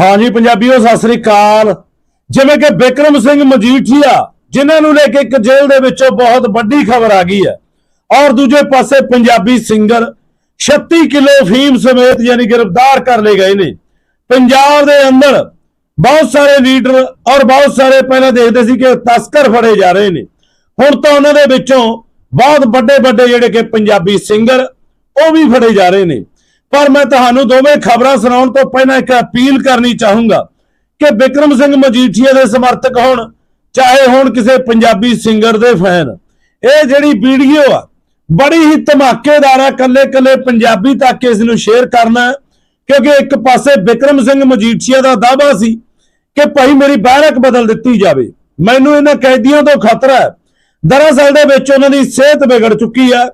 ਹਾਂਜੀ ਪੰਜਾਬੀਓ, ਸਤਿ ਸ੍ਰੀ ਅਕਾਲ। ਜਿਵੇਂ ਕਿ ਬਿਕਰਮ ਸਿੰਘ ਮਜੀਠੀਆ, ਜਿਨ੍ਹਾਂ ਨੂੰ ਲੈ ਕੇ ਇੱਕ ਜੇਲ੍ਹ ਦੇ ਵਿੱਚੋਂ ਬਹੁਤ ਵੱਡੀ ਖਬਰ ਆ ਗਈ ਹੈ। ਔਰ ਦੂਜੇ ਪਾਸੇ ਪੰਜਾਬੀ ਸਿੰਗਰ 36 ਕਿਲੋ ਫੀਮ ਸਮੇਤ ਯਾਨੀ ਗ੍ਰਿਫਤਾਰ ਕਰ ਲਏ ਗਏ ਨੇ। ਪੰਜਾਬ ਦੇ ਅੰਦਰ ਬਹੁਤ ਸਾਰੇ ਲੀਡਰ ਔਰ ਬਹੁਤ ਸਾਰੇ ਪਹਿਲਾਂ ਦੇਖਦੇ ਸੀ ਕਿ ਤਸਕਰ ਫੜੇ ਜਾ ਰਹੇ ਨੇ। ਹੁਣ ਤਾਂ ਉਹਨਾਂ ਦੇ ਵਿੱਚੋਂ ਬਹੁਤ ਵੱਡੇ ਵੱਡੇ ਜਿਹੜੇ ਕਿ ਪੰਜਾਬੀ ਸਿੰਗਰ ਉਹ ਵੀ ਫੜੇ ਜਾ ਰਹੇ ਨੇ। ਪਰ ਮੈਂ ਤੁਹਾਨੂੰ ਦੋਵੇਂ ਖਬਰਾਂ ਸੁਣਾਉਣ ਤੋਂ ਪਹਿਲਾਂ ਇੱਕ ਅਪੀਲ ਕਰਨੀ ਚਾਹੂੰਗਾ ਕਿ ਬਿਕਰਮ ਸਿੰਘ ਮਜੀਠੀਆ ਦੇ ਸਮਰਥਕ ਹੋਣ, ਚਾਹੇ ਹੁਣ ਕਿਸੇ ਪੰਜਾਬੀ ਸਿੰਗਰ ਦੇ ਫੈਨ ਇਹ ਜਿਹੜੀ ਵੀਡੀਓ ਆ, ਬੜੀ ਹੀ ਧਮਾਕੇਦਾਰ ਆ ਕੱਲੇ ਕੱਲੇ ਪੰਜਾਬੀ ਤੱਕ ਇਸ ਨੂੰ ਸ਼ੇਅਰ ਕਰਨਾ, ਕਿਉਂਕਿ ਇੱਕ ਪਾਸੇ ਬਿਕਰਮ ਸਿੰਘ ਮਜੀਠੀਆ ਦਾ ਦਾਅਵਾ ਸੀ ਕਿ ਭਾਈ ਮੇਰੀ ਬੈਰਕ ਬਦਲ ਦਿੱਤੀ ਜਾਵੇ। ਮੈਨੂੰ ਇਹਨਾਂ ਕੈਦੀਆਂ ਤੋਂ ਖਤਰਾ ਹੈ। ਦਰਅਸਲ ਦੇ ਵਿੱਚ ਉਹਨਾਂ ਦੀ ਸਿਹਤ ਵਿਗੜ ਚੁੱਕੀ ਹੈ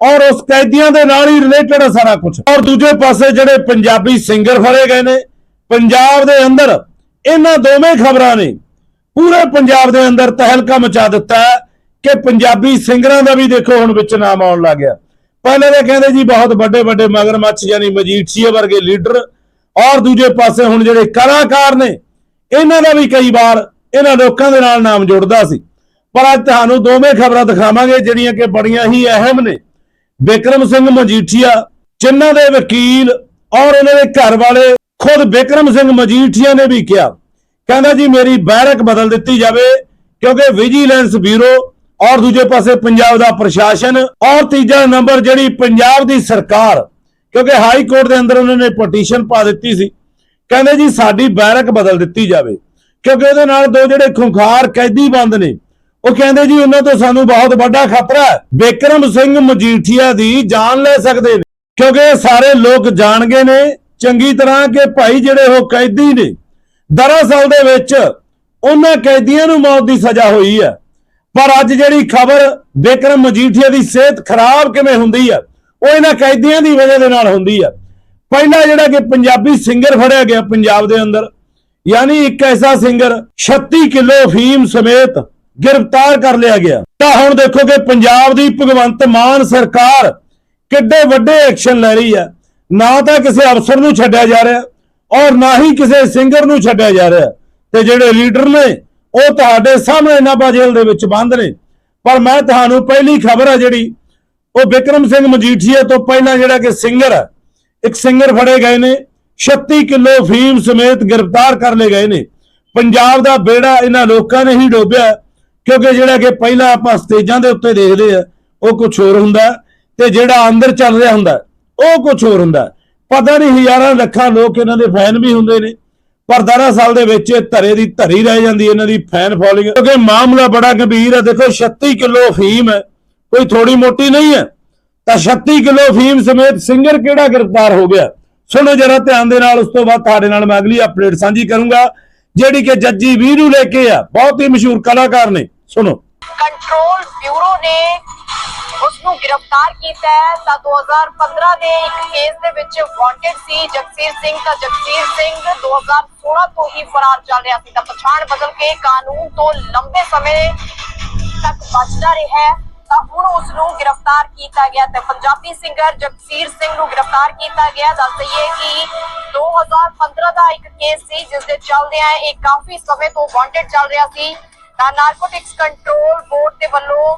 ਔਰ ਉਸ ਕੈਦੀਆਂ ਦੇ ਨਾਲ ਹੀ ਰਿਲੇਟਡ ਹੈ ਸਾਰਾ ਕੁਝ ਔਰ ਦੂਜੇ ਪਾਸੇ ਜਿਹੜੇ ਪੰਜਾਬੀ ਸਿੰਗਰ ਫੜੇ ਗਏ ਨੇ, ਪੰਜਾਬ ਦੇ ਅੰਦਰ ਇਹਨਾਂ ਦੋਵੇਂ ਖਬਰਾਂ ਨੇ, ਪੂਰੇ ਪੰਜਾਬ ਦੇ ਅੰਦਰ ਤਹਿਲਕਾ ਮਚਾ ਦਿੱਤਾ ਹੈ ਕਿ ਪੰਜਾਬੀ ਸਿੰਗਰਾਂ ਦਾ ਵੀ ਦੇਖੋ ਹੁਣ ਵਿੱਚ ਨਾਮ ਆਉਣ ਲੱਗ ਗਿਆ। ਪਹਿਲੇ ਤਾਂ ਕਹਿੰਦੇ ਜੀ ਬਹੁਤ ਵੱਡੇ ਵੱਡੇ ਮਗਰਮੱਛ ਯਾਨੀ ਮਜੀਠੀਆ ਵਰਗੇ ਲੀਡਰ ਔਰ ਦੂਜੇ ਪਾਸੇ ਹੁਣ ਜਿਹੜੇ ਕਲਾਕਾਰ ਨੇ, ਇਹਨਾਂ ਦਾ ਵੀ ਕਈ ਵਾਰ ਇਹਨਾਂ ਲੋਕਾਂ ਦੇ ਨਾਲ ਨਾਮ ਜੁੜਦਾ ਸੀ। ਪਰ ਅੱਜ ਤੁਹਾਨੂੰ ਦੋਵੇਂ ਖਬਰਾਂ ਦਿਖਾਵਾਂਗੇ ਜਿਹੜੀਆਂ ਕਿ ਬੜੀਆਂ ਹੀ ਅਹਿਮ ਨੇ। ਬਿਕਰਮ ਸਿੰਘ ਮਜੀਠੀਆ, ਜਿਨ੍ਹਾਂ ਦੇ ਵਕੀਲ ਔਰ ਉਹਨਾਂ ਦੇ ਘਰ ਵਾਲੇ ਖੁਦ ਬਿਕਰਮ ਸਿੰਘ ਮਜੀਠੀਆ ਨੇ ਵੀ ਕਿਹਾ। ਕਹਿੰਦਾ ਜੀ, ਮੇਰੀ ਬੈਰਕ ਬਦਲ ਦਿੱਤੀ ਜਾਵੇ, ਕਿਉਂਕਿ ਵਿਜੀਲੈਂਸ ਬਿਊਰੋ ਔਰ ਦੂਜੇ ਪਾਸੇ ਪੰਜਾਬ ਦਾ ਪ੍ਰਸ਼ਾਸਨ ਔਰ ਤੀਜਾ ਨੰਬਰ ਜਿਹੜੀ ਪੰਜਾਬ ਦੀ ਸਰਕਾਰ, ਕਿਉਂਕਿ ਹਾਈ ਕੋਰਟ ਦੇ ਅੰਦਰ ਉਹਨਾਂ ਨੇ ਪਟੀਸ਼ਨ ਪਾ ਦਿੱਤੀ ਸੀ। ਕਹਿੰਦੇ ਜੀ, ਸਾਡੀ ਬੈਰਕ ਬਦਲ ਦਿੱਤੀ ਜਾਵੇ, ਕਿਉਂਕਿ ਉਹਦੇ ਨਾਲ ਦੋ ਜਿਹੜੇ ਖੁੰਖਾਰ ਕੈਦੀ ਬੰਦ ਨੇ ਉਹ ਕਹਿੰਦੇ ਜੀ ਉਹਨਾਂ ਤੋਂ ਸਾਨੂੰ ਬਹੁਤ ਵੱਡਾ ਖਤਰਾ ਹੈ। ਬਿਕਰਮ ਸਿੰਘ ਮਜੀਠੀਆ ਦੀ ਜਾਨ ਲੈ ਸਕਦੇ ਨੇ। ਕਿਉਂਕਿ ਸਾਰੇ ਲੋਕ ਜਾਣ ਨੇ, ਚੰਗੀ ਤਰ੍ਹਾਂ ਕਿ ਭਾਈ ਜਿਹੜੇ ਉਹ ਕੈਦੀ ਨੇ, ਦਰਅਸਲ ਦੇ ਵਿੱਚ ਉਹਨਾਂ ਕੈਦੀਆਂ ਨੂੰ ਮੌਤ ਦੀ ਸਜ਼ਾ ਹੋਈ ਹੈ। ਪਰ ਅੱਜ ਜਿਹੜੀ ਖਬਰ ਬਿਕਰਮ ਮਜੀਠੀਆ ਦੀ ਸਿਹਤ ਖਰਾਬ ਕਿਵੇਂ ਹੁੰਦੀ ਹੈ, ਉਹ ਇਹਨਾਂ ਕੈਦੀਆਂ ਦੀ ਵਜ੍ਹਾ ਦੇ ਨਾਲ ਹੁੰਦੀ ਹੈ। ਪਹਿਲਾ ਜਿਹੜਾ ਕਿ ਪੰਜਾਬੀ ਸਿੰਗਰ ਫੜਿਆ ਗਿਆ ਪੰਜਾਬ ਦੇ ਅੰਦਰ, ਯਾਨੀ ਇੱਕ ਐਸਾ ਸਿੰਗਰ 36 ਕਿਲੋ ਫੀਮ ਸਮੇਤ ਗ੍ਰਿਫਤਾਰ ਕਰ ਲਿਆ ਗਿਆ। ਤਾਂ ਹੁਣ ਦੇਖੋ ਕਿ ਪੰਜਾਬ ਦੀ ਭਗਵੰਤ ਮਾਨ ਸਰਕਾਰ ਕਿੱਡੇ ਵੱਡੇ ਐਕਸ਼ਨ ਲੈ ਰਹੀ ਹੈ। ਨਾ ਤਾਂ ਕਿਸੇ ਅਫਸਰ ਨੂੰ ਛੱਡਿਆ ਜਾ ਰਿਹਾ ਔਰ ਨਾ ਹੀ ਕਿਸੇ ਸਿੰਗਰ ਨੂੰ ਛੱਡਿਆ ਜਾ ਰਿਹਾ। ਤੇ ਜਿਹੜੇ ਲੀਡਰ ਨੇ, ਉਹ ਤੁਹਾਡੇ ਸਾਹਮਣੇ ਨਾਭਾ ਜੇਲ੍ਹ ਦੇ ਵਿੱਚ ਬੰਦ ਨੇ ਪਰ ਮੈਂ ਤੁਹਾਨੂੰ ਪਹਿਲੀ ਖਬਰ ਹੈ ਜਿਹੜੀ, ਉਹ ਬਿਕਰਮ ਸਿੰਘ ਮਜੀਠੀਆ ਤੋਂ ਪਹਿਲਾਂ ਜਿਹੜਾ ਕਿ ਸਿੰਗਰ ਹੈ ਇੱਕ ਸਿੰਗਰ ਫੜੇ ਗਏ ਨੇ 36 ਕਿਲੋ ਫੀਮ ਸਮੇਤ ਗ੍ਰਿਫਤਾਰ ਕਰ ਲਏ ਗਏ ਨੇ। ਪੰਜਾਬ ਦਾ ਬੇੜਾ ਇਹਨਾਂ ਲੋਕਾਂ ਨੇ ਹੀ ਡੋਬਿਆ। ਕਿਉਂਕਿ ਜਿਹੜਾ ਕਿ ਪਹਿਲਾਂ ਆਪਾਂ ਸਟੇਜਾਂ ਦੇ ਉੱਤੇ ਦੇਖਦੇ ਆ, ਉਹ ਕੁਝ ਹੋਰ ਹੁੰਦਾ ਤੇ ਜਿਹੜਾ ਅੰਦਰ ਚੱਲ ਰਿਹਾ ਹੁੰਦਾ ਉਹ ਕੁਝ ਹੋਰ ਹੁੰਦਾ ਪਤਾ ਨਹੀਂ ਹਜ਼ਾਰਾਂ ਲੱਖਾਂ ਲੋਕ ਇਹਨਾਂ ਦੇ ਫੈਨ ਵੀ ਹੁੰਦੇ ਨੇ, ਪਰ ਦਰਅਸਲ ਦੇ ਵਿੱਚ ਇਹ ਧਰੇ ਦੀ ਧਰੀ ਰਹਿ ਜਾਂਦੀ ਇਹਨਾਂ ਦੀ ਫੈਨ ਫੋਲੋਇੰਗ। ਕਿਉਂਕਿ ਮਾਮਲਾ ਬੜਾ ਗੰਭੀਰ ਹੈ, ਦੇਖੋ 36 ਕਿਲੋ ਫੀਮ ਹੈ, ਕੋਈ ਥੋੜੀ ਮੋਟੀ ਨਹੀਂ ਹੈ। ਤਾਂ 36 ਕਿਲੋ ਫੀਮ ਸਮੇਤ ਸਿੰਗਰ ਕਿਹੜਾ ਗ੍ਰਿਫਤਾਰ ਹੋ ਗਿਆ? ਸੁਣੋ ਜਰਾ ਧਿਆਨ ਦੇ ਨਾਲ, ਉਸ ਤੋਂ ਬਾਅਦ ਤੁਹਾਡੇ ਨਾਲ ਮੈਂ ਅਗਲੀ ਅਪਡੇਟ ਸਾਂਝੀ ਕਰੂੰਗਾ। ਜਿਹੜੀ ਕਿ ਜੱਜੀ ਵੀਰ ਨੂੰ ਲੈ ਕੇ ਆ, ਬਹੁਤ ਹੀ ਮਸ਼ਹੂਰ ਕਲਾਕਾਰ ਨੇ। ਸੁਣੋ। ਕੰਟਰੋਲ ਬਿਊਰੋ ਨੇ ਉਸ ਨੂੰ ਗ੍ਰਿਫਤਾਰ ਕੀਤਾ ਹੈ। ਤਾਂ 2015 ਦੇ ਇੱਕ ਕੇਸ ਦੇ ਵਿੱਚ ਵਾਂਟਡ ਸੀ ਜਗਸੀਰ ਸਿੰਘ। ਤਾਂ ਜਗਸੀਰ ਸਿੰਘ 2016 ਤੋਂ ਹੀ ਫਰਾਰ ਚੱਲ ਰਿਹਾ ਸੀ। ਤਾਂ ਪਛਾਣ ਬਦਲ ਕੇ ਕਾਨੂੰਨ ਤੋਂ ਲੰਬੇ ਸਮੇਂ ਤੱਕ ਬਚਦਾ ਰਿਹਾ ਹੈ। ਤਾਂ ਹੁਣ ਉਸ ਨੂੰ ਗ੍ਰਿਫਤਾਰ ਕੀਤਾ ਗਿਆ ਤੇ ਪੰਜਾਬੀ ਸਿੰਗਰ ਜਗਸੀਰ ਸਿੰਘ ਨੂੰ ਗ੍ਰਿਫਤਾਰ ਕੀਤਾ ਗਿਆ। ਦੱਸ ਦਈਏ ਕਿ 2015 ਦਾ ਇੱਕ ਕੇਸ ਸੀ, ਜਿਸ ਦੇ ਚੱਲਦਿਆਂ ਇਹ ਕਾਫੀ ਸਮੇਂ ਤੋਂ ਵਾਂਟਡ ਚੱਲ ਰਿਹਾ ਸੀ। ਤਾਂ ਨਾਰਕੋਟਿਕਸ ਕੰਟਰੋਲ ਬੋਰਡ ਦੇ ਵੱਲੋਂ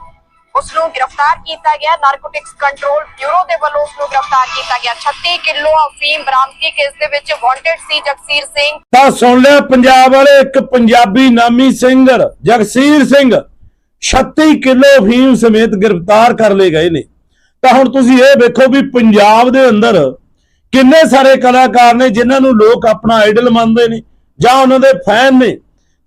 ਉਸ ਨੂੰ ਗ੍ਰਿਫਤਾਰ ਕੀਤਾ ਗਿਆ। ਨਾਰਕੋਟਿਕਸ ਕੰਟਰੋਲ ਬਿਊਰੋ ਦੇ ਵੱਲੋਂ ਉਸ ਨੂੰ ਗ੍ਰਿਫਤਾਰ ਕੀਤਾ ਗਿਆ। 36 ਕਿਲੋ ਅਫੀਮ ਬਰਾਮਦਗੀ ਕੇਸ ਦੇ ਵਿੱਚ ਵਾਂਟਡ ਸੀ ਜਗਸੀਰ ਸਿੰਘ। ਤਾਂ ਸੁਣ ਲਿਆ ਪੰਜਾਬ ਵਾਲੇ ਇੱਕ ਪੰਜਾਬੀ ਨਾਮੀ ਸਿੰਗਰ ਜਗਸੀਰ ਸਿੰਘ। 36 ਕਿਲੋ ਫੀਮ ਸਮੇਤ ਗ੍ਰਿਫਤਾਰ ਕਰ ਲਏ ਗਏ ਨੇ। ਤਾਂ ਹੁਣ ਤੁਸੀਂ ਇਹ ਵੇਖੋ ਵੀ ਪੰਜਾਬ ਦੇ ਅੰਦਰ ਕਿੰਨੇ ਸਾਰੇ ਕਲਾਕਾਰ ਨੇ ਜਿਨ੍ਹਾਂ ਨੂੰ ਲੋਕ ਆਪਣਾ ਆਈਡਲ ਮੰਨਦੇ ਨੇ ਜਾਂ ਉਹਨਾਂ ਦੇ ਫੈਨ ਨੇ।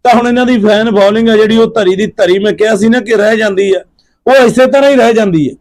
ਤਾਂ ਹੁਣ ਇਹਨਾਂ ਦੀ ਫੈਨ ਫੋਲੋਇੰਗ ਹੈ ਜਿਹੜੀ ਉਹ ਧਰੀ ਦੀ ਧਰੀ, ਮੈਂ ਕਿਹਾ ਸੀ ਨਾ ਕਿ ਰਹਿ ਜਾਂਦੀ ਹੈ ਉਹ ਇਸੇ ਤਰ੍ਹਾਂ ਹੀ ਰਹਿ ਜਾਂਦੀ ਹੈ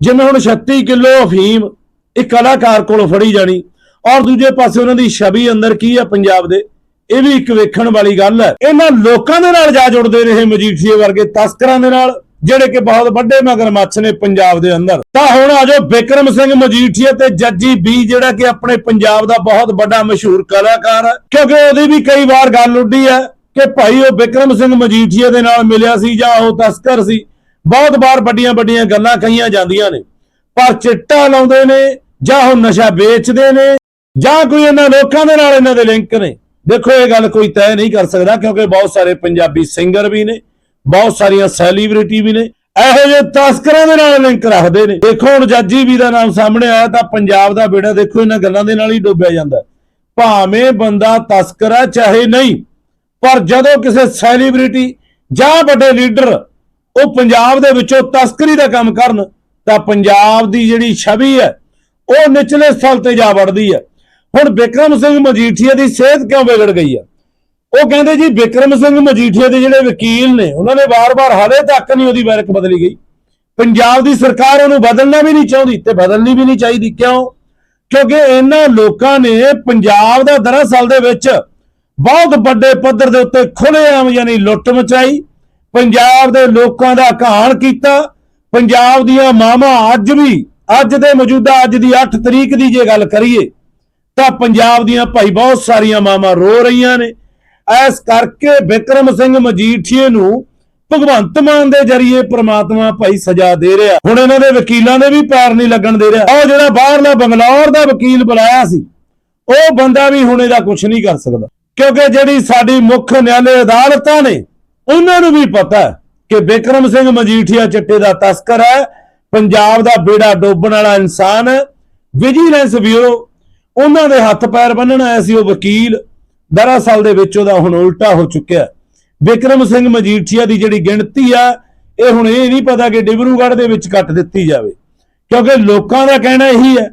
ਜਿਵੇਂ ਹੁਣ 36 ਕਿਲੋ ਅਫੀਮ ਇੱਕ ਕਲਾਕਾਰ ਕੋਲੋਂ ਫੜੀ ਜਾਣੀ ਔਰ ਦੂਜੇ ਪਾਸੇ ਉਹਨਾਂ ਦੀ ਛਵੀ ਅੰਦਰ ਕੀ ਹੈ ਪੰਜਾਬ ਦੇ। ਇਹ ਵੀ ਇੱਕ ਵੇਖਣ ਵਾਲੀ ਗੱਲ ਹੈ। ਇਹਨਾਂ ਲੋਕਾਂ ਦੇ ਨਾਲ ਜਾ ਜੁੜਦੇ ਰਹੇ ਮਜੀਠੀਏ ਵਰਗੇ ਤਸਕਰਾਂ ਦੇ ਨਾਲ, ਜਿਹੜੇ ਕਿ ਬਹੁਤ ਵੱਡੇ ਮਗਰਮੱਛ ਨੇ ਪੰਜਾਬ ਦੇ ਅੰਦਰ। ਤਾਂ ਹੁਣ ਆਜੋ ਬਿਕਰਮ ਸਿੰਘ ਮਜੀਠੀਆ ਤੇ ਜੱਜੀ ਬੀ, ਜਿਹੜਾ ਕਿ ਆਪਣੇ ਪੰਜਾਬ ਦਾ ਬਹੁਤ ਵੱਡਾ ਮਸ਼ਹੂਰ ਕਲਾਕਾਰ ਹੈ। ਕਿਉਂਕਿ ਉਹਦੀ ਵੀ ਕਈ ਵਾਰ ਗੱਲ ਉੱਡੀ ਹੈ ਕਿ ਭਾਈ ਉਹ ਬਿਕਰਮ ਸਿੰਘ ਮਜੀਠੀਆ ਦੇ ਨਾਲ ਮਿਲਿਆ ਸੀ ਜਾਂ ਉਹ ਤਸਕਰ ਸੀ। ਬਹੁਤ ਵਾਰ ਵੱਡੀਆਂ ਵੱਡੀਆਂ ਗੱਲਾਂ ਕਹੀਆਂ ਜਾਂਦੀਆਂ ਨੇ। ਪਰ ਚਿੱਟਾ ਲਾਉਂਦੇ ਨੇ ਜਾਂ ਉਹ ਨਸ਼ਾ ਵੇਚਦੇ ਨੇ ਜਾਂ ਕੋਈ ਇਹਨਾਂ ਲੋਕਾਂ ਦੇ ਨਾਲ ਇਹਨਾਂ ਦੇ ਲਿੰਕ ਨੇ। ਦੇਖੋ, ਇਹ ਗੱਲ ਕੋਈ ਤੈਅ ਨਹੀਂ ਕਰ ਸਕਦਾ ਕਿਉਂਕਿ ਬਹੁਤ ਸਾਰੇ ਪੰਜਾਬੀ ਸਿੰਗਰ ਵੀ ਨੇ, ਬਹੁਤ ਸਾਰੀਆਂ ਸੈਲੀਬ੍ਰਿਟੀ ਵੀ ਨੇ, ਇਹੋ ਜਿਹੇ ਤਸਕਰਾਂ ਦੇ ਨਾਲ ਲਿੰਕ ਰੱਖਦੇ ਨੇ। ਦੇਖੋ, ਹੁਣ ਜੱਜੀ ਵੀ ਦਾ ਨਾਮ ਸਾਹਮਣੇ ਆਇਆ ਤਾਂ ਪੰਜਾਬ ਦਾ ਬੇੜਾ ਦੇਖੋ, ਇਹਨਾਂ ਗੱਲਾਂ ਦੇ ਨਾਲ ਹੀ ਡੁੱਬਿਆ ਜਾਂਦਾ। ਭਾਵੇਂ ਬੰਦਾ ਤਸਕਰ ਹੈ, ਚਾਹੇ ਨਹੀਂ, ਪਰ ਜਦੋਂ ਕਿਸੇ ਸੈਲੀਬ੍ਰਿਟੀ ਜਾਂ ਵੱਡੇ ਲੀਡਰ ਉਹ ਪੰਜਾਬ ਦੇ ਵਿੱਚੋਂ ਤਸਕਰੀ ਦਾ ਕੰਮ ਕਰਨ, ਤਾਂ ਪੰਜਾਬ ਦੀ ਜਿਹੜੀ ਛਵੀ ਹੈ, ਉਹ ਨਿਚਲੇ ਸਥਲ ਤੇ ਜਾ ਵੜਦੀ ਹੈ। ਹੁਣ ਬਿਕਰਮ ਸਿੰਘ ਮਜੀਠੀਆ ਦੀ ਸਿਹਤ ਕਿਉਂ ਵਿਗੜ ਗਈ ਹੈ ਉਹ ਕਹਿੰਦੇ ਜੀ ਬਿਕਰਮ ਸਿੰਘ ਮਜੀਠੀਆ ਦੇ ਜਿਹੜੇ ਵਕੀਲ ਨੇ, ਉਹਨਾਂ ਨੇ ਵਾਰ-ਵਾਰ ਹਾਲੇ ਤੱਕ ਨਹੀਂ ਉਹਦੀ ਬੈਰਕ ਬਦਲੀ ਗਈ। ਪੰਜਾਬ ਦੀ ਸਰਕਾਰ ਉਹਨੂੰ ਬਦਲਣਾ ਵੀ ਨਹੀਂ ਚਾਹੁੰਦੀ ਤੇ ਬਦਲਣੀ ਵੀ ਨਹੀਂ ਚਾਹੀਦੀ। ਕਿਉਂ? ਕਿਉਂਕਿ ਇਹਨਾਂ ਲੋਕਾਂ ਨੇ ਪੰਜਾਬ ਦਾ ਦਰਅਸਲ ਦੇ ਵਿੱਚ ਬਹੁਤ ਵੱਡੇ ਪੱਧਰ ਦੇ ਉੱਤੇ ਖੁੱਲ੍ਹੇਆਮ ਯਾਨੀ ਲੁੱਟ ਮਚਾਈ। ਪੰਜਾਬ ਦੇ ਲੋਕਾਂ ਦਾ ਘਾਣ ਕੀਤਾ। ਪੰਜਾਬ ਦੀਆਂ ਮਾਵਾਂ ਅੱਜ ਵੀ, ਅੱਜ ਦੇ ਮੌਜੂਦਾ ਅੱਜ ਦੀ 8 ਤਰੀਕ ਦੀ ਜੇ ਗੱਲ ਕਰੀਏ ਤਾਂ ਪੰਜਾਬ ਦੀਆਂ ਭਾਈ ਬਹੁਤ ਸਾਰੀਆਂ ਮਾਵਾਂ ਰੋ ਰਹੀਆਂ ਨੇ। ਐਸ ਕਰਕੇ ਬਿਕਰਮ ਸਿੰਘ ਮਜੀਠੀਏ ਨੂੰ ਭਗਵੰਤ ਮਾਨ ਦੇ ਜਰੀਏ ਪ੍ਰਮਾਤਮਾ ਭਾਈ ਸਜ਼ਾ ਦੇ ਰਿਹਾ। ਹੁਣ ਇਹਨਾਂ ਦੇ ਵਕੀਲਾਂ ਦੇ ਵੀ ਪੈਰ ਨਹੀਂ ਲੱਗਣ ਦੇ ਰਿਹਾ। ਉਹ ਜਿਹੜਾ ਬਾਹਰਲਾ ਬੰਗਲੌਰ ਦਾ ਵਕੀਲ ਬੁਲਾਇਆ ਸੀ, ਉਹ ਬੰਦਾ ਵੀ ਹੁਣ ਇਹਦਾ ਕੁਝ ਨਹੀਂ ਕਰ ਸਕਦਾ। ਕਿਉਂਕਿ ਜਿਹੜੀ ਸਾਡੀ ਮੁੱਖ ਨਿਆਲੇ ਅਦਾਲਤਾਂ ਨੇ, ਉਹਨਾਂ ਨੂੰ ਵੀ ਪਤਾ ਕਿ ਬਿਕਰਮ ਸਿੰਘ ਮਜੀਠੀਆ ਚਿੱਟੇ ਦਾ ਤਸਕਰ ਹੈ। ਪੰਜਾਬ ਦਾ ਬੇੜਾ ਡੋਬਣ ਵਾਲਾ ਇਨਸਾਨ ਵਿਜੀਲੈਂਸ ਬਿਊਰੋ ਉਹਨਾਂ ਦੇ ਹੱਥ ਪੈਰ ਬੰਨਣ ਆਇਆ ਸੀ ਉਹ ਵਕੀਲ। ਦਰਅਸਲ ਦੇ ਵਿੱਚ ਉਹਦਾ ਹੁਣ ਉਲਟਾ ਹੋ ਚੁੱਕਿਆ। ਹੈ। ਬਿਕਰਮ ਸਿੰਘ ਮਜੀਠੀਆ ਦੀ ਜਿਹੜੀ ਗਿਣਤੀ ਆ, ਇਹ ਹੁਣ ਇਹ ਨਹੀਂ ਪਤਾ ਕਿ ਡਿਬਰੂਗੜ੍ਹ ਦੇ ਵਿੱਚ ਕੱਟ ਦਿੱਤੀ ਜਾਵੇ। ਕਿਉਂਕਿ ਲੋਕਾਂ ਦਾ ਕਹਿਣਾ ਇਹੀ ਹੈ।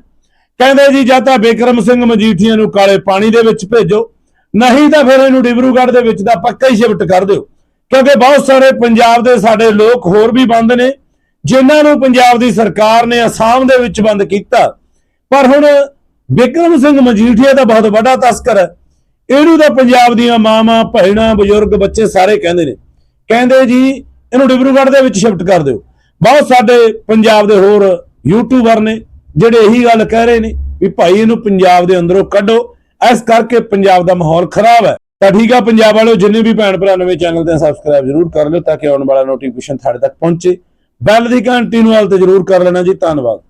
ਕਹਿੰਦੇ ਜੀ, ਜਾਂ ਤਾਂ ਬਿਕਰਮ ਸਿੰਘ ਮਜੀਠੀਆ ਨੂੰ ਕਾਲੇ ਪਾਣੀ ਦੇ ਵਿੱਚ ਭੇਜੋ, ਨਹੀਂ ਤਾਂ ਫਿਰ ਇਹਨੂੰ ਡਿਬਰੂਗੜ੍ਹ ਦੇ ਵਿੱਚ ਦਾ ਪੱਕਾ ਹੀ ਸ਼ਿਫਟ ਕਰ ਦਿਓ। ਕਿਉਂਕਿ ਬਹੁਤ ਸਾਰੇ ਪੰਜਾਬ ਦੇ ਸਾਡੇ ਲੋਕ ਹੋਰ ਵੀ ਬੰਦ ਨੇ, ਜਿਨ੍ਹਾਂ ਨੂੰ ਪੰਜਾਬ ਦੀ ਸਰਕਾਰ ਨੇ ਅਸਾਮ ਦੇ ਵਿੱਚ ਬੰਦ ਕੀਤਾ। ਪਰ ਹੁਣ ਬਿਕਰਮ ਸਿੰਘ ਮਜੀਠੀਆ ਦਾ ਬਹੁਤ ਵੱਡਾ ਤਸਕਰ ਹੈ। ਇਹਨੂੰ ਤਾਂ ਪੰਜਾਬ ਦੀਆਂ ਮਾਵਾਂ, ਭੈਣਾਂ, ਬਜ਼ੁਰਗ, ਬੱਚੇ ਸਾਰੇ ਕਹਿੰਦੇ ਨੇ। ਕਹਿੰਦੇ ਜੀ, ਇਹਨੂੰ ਡਿਬਰੂਗੜ੍ਹ ਦੇ ਵਿੱਚ ਸ਼ਿਫਟ ਕਰ ਦਿਓ। ਬਹੁਤ ਸਾਡੇ ਪੰਜਾਬ ਦੇ ਹੋਰ ਯੂਟਿਊਬਰ ਨੇ, ਜਿਹੜੇ ਇਹੀ ਗੱਲ ਕਹਿ ਰਹੇ ਨੇ ਵੀ ਭਾਈ ਇਹਨੂੰ ਪੰਜਾਬ ਦੇ ਅੰਦਰੋਂ ਕੱਢੋ। ਇਸ ਕਰਕੇ ਪੰਜਾਬ ਦਾ ਮਾਹੌਲ ਖਰਾਬ ਹੈ। ਤਾਂ ਠੀਕ ਆ ਪੰਜਾਬ ਵਾਲਿਓ, ਜਿੰਨੇ ਵੀ ਭੈਣ ਭਰਾ ਨਵੇਂ ਚੈਨਲ ਤੇ ਸਬਸਕ੍ਰਾਈਬ ਜ਼ਰੂਰ ਕਰ ਲਿਓ ਤਾਂ ਕਿ ਆਉਣ ਵਾਲਾ ਨੋਟੀਫਿਕੇਸ਼ਨ ਤੁਹਾਡੇ ਤੱਕ ਪਹੁੰਚੇ। ਬੈਲ ਦੀ ਘੰਟੀ ਨੂੰ ਹਾਲ ਤੇ ਜ਼ਰੂਰ ਕਰ ਲੈਣਾ ਜੀ। ਧੰਨਵਾਦ।